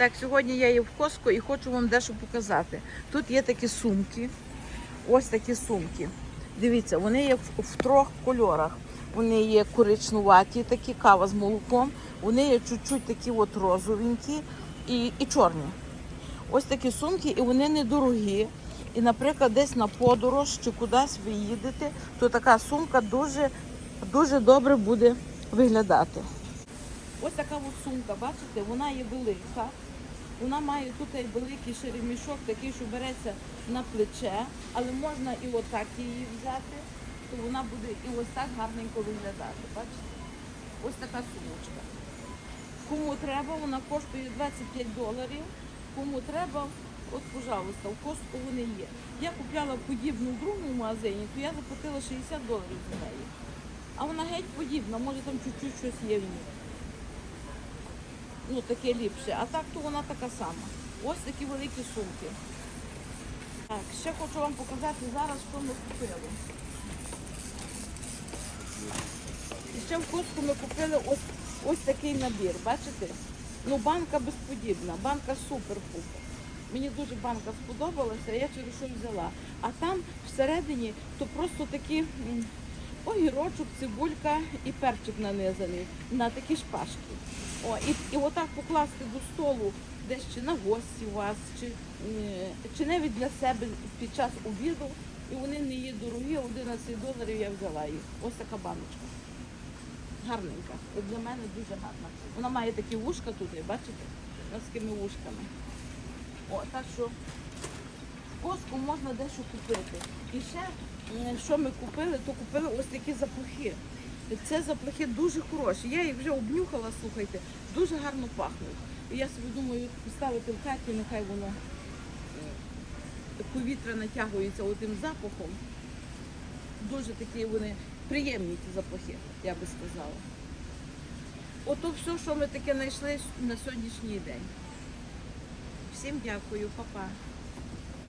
Так, сьогодні я є в Коско і хочу вам дещо показати. Тут є такі сумки. Ось такі сумки. Дивіться, вони є в, в трьох кольорах. Вони є коричнуваті, такі кава з молоком. Вони є чуть-чуть такі от розовенькі і, і чорні. Ось такі сумки, і вони недорогі. І, наприклад, десь на подорож чи кудись ви їдете, то така сумка дуже, дуже добре буде виглядати. Ось така от сумка, бачите, вона є велика. Вона має тут великий шеремішок, такий, що береться на плече, але можна і отак її взяти, то вона буде і ось так гарненько виглядати. Бачите? Ось така сумочка. Кому треба, вона коштує 25 доларів. Кому треба, от, пожалуйста, в Костку вони є. Я купляла подібну в другому магазині, то я заплатила 60 доларів за неї. А вона геть подібна, може там чуть-чуть щось є в ній ну таке ліпше. А так то вона така сама. Ось такі великі сумки. Так, ще хочу вам показати зараз, що ми купили. І ще в Костку ми купили ось, ось такий набір, бачите? Ну, банка безподібна, банка супер-пупер. Мені дуже банка сподобалася, я через що взяла. А там всередині то просто такі огірочок, цибулька і перчик нанизаний на такі шпажки. О, і, і отак покласти до столу чи на гості у вас, чи, е, чи навіть для себе під час обіду. І вони не є дорогі, 11 доларів я взяла їх. Ось така баночка. Гарненька. От для мене дуже гарна. Вона має такі вушка тут, бачите? Ось вушками. О, так що Коску можна дещо купити. І ще, що ми купили, то купили ось такі запахи. Це запахи дуже хороші. Я їх вже обнюхала, слухайте, дуже гарно пахнуть. І я собі думаю, поставити в хаті, нехай воно е, повітря натягується отим запахом. Дуже такі вони приємні ті запахи, я би сказала. Ото все, що ми таке знайшли на сьогоднішній день. Всім дякую, папа.